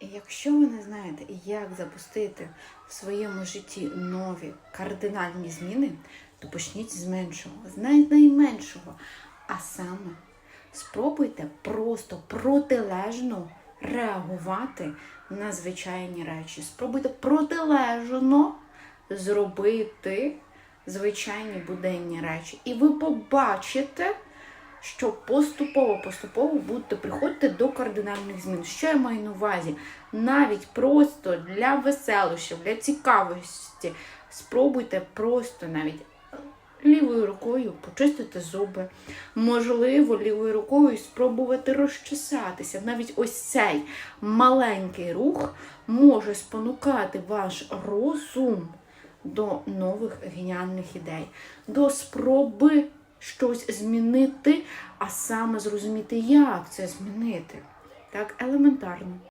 Якщо ви не знаєте, як запустити в своєму житті нові кардинальні зміни, то почніть з меншого, з найменшого. А саме спробуйте просто протилежно реагувати на звичайні речі. Спробуйте протилежно зробити звичайні буденні речі. І ви побачите, що поступово-поступово будете приходити до кардинальних змін. Що я маю на увазі? Навіть просто для веселощів, для цікавості спробуйте просто навіть лівою рукою почистити зуби. Можливо, лівою рукою спробувати розчесатися. Навіть ось цей маленький рух може спонукати ваш розум до нових геніальних ідей, до спроби щось змінити, а саме зрозуміти, як це змінити. Так, елементарно.